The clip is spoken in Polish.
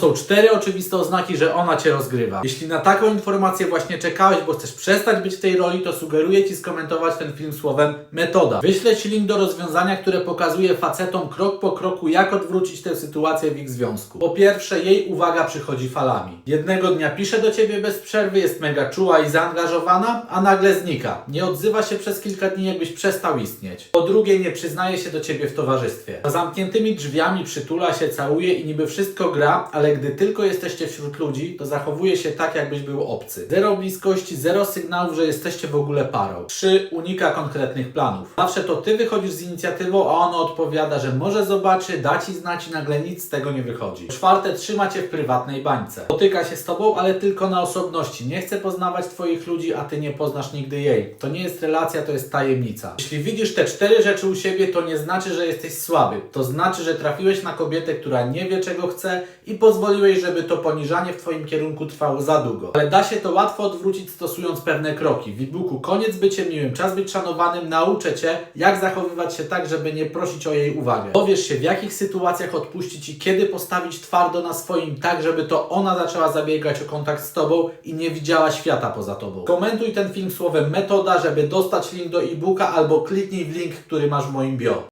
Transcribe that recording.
Są cztery oczywiste oznaki, że ona cię rozgrywa. Jeśli na taką informację właśnie czekałeś, bo chcesz przestać być w tej roli, to sugeruję ci skomentować ten film słowem metoda. Wyślę ci link do rozwiązania, które pokazuje facetom krok po kroku, jak odwrócić tę sytuację w ich związku. Po pierwsze, jej uwaga przychodzi falami. Jednego dnia pisze do ciebie bez przerwy, jest mega czuła i zaangażowana, a nagle znika. Nie odzywa się przez kilka dni, jakbyś przestał istnieć. Po drugie, nie przyznaje się do ciebie w towarzystwie. Za zamkniętymi drzwiami przytula się, całuje i niby wszystko gra, ale gdy tylko jesteście wśród ludzi, to zachowuje się tak, jakbyś był obcy. Zero bliskości, zero sygnałów, że jesteście w ogóle parą. 3. Unika konkretnych planów. Zawsze to ty wychodzisz z inicjatywą, a ono odpowiada, że może zobaczy, da ci znać i nagle nic z tego nie wychodzi. Czwarte, trzyma cię w prywatnej bańce. Spotyka się z tobą, ale tylko na osobności. Nie chce poznawać twoich ludzi, a ty nie poznasz nigdy jej. To nie jest relacja, to jest tajemnica. Jeśli widzisz te cztery rzeczy u siebie, to nie znaczy, że jesteś słaby. To znaczy, że trafiłeś na kobietę, która nie wie czego chce i pozwoliłeś, żeby to poniżanie w twoim kierunku trwało za długo. Ale da się to łatwo odwrócić stosując pewne kroki. W e-booku Koniec bycie miłym, czas być szanowanym nauczę cię, jak zachowywać się tak, żeby nie prosić o jej uwagę. Dowiesz się, w jakich sytuacjach odpuścić i kiedy postawić twardo na swoim, tak żeby to ona zaczęła zabiegać o kontakt z tobą i nie widziała świata poza tobą. Komentuj ten film słowem metoda, żeby dostać link do e-booka albo kliknij w link, który masz w moim bio.